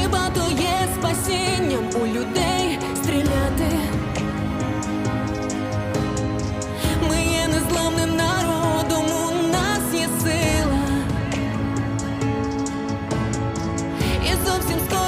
Хіба то є спасінням у людей стріляти? Ми є незламним народом, у нас є сила і зовсім скоро.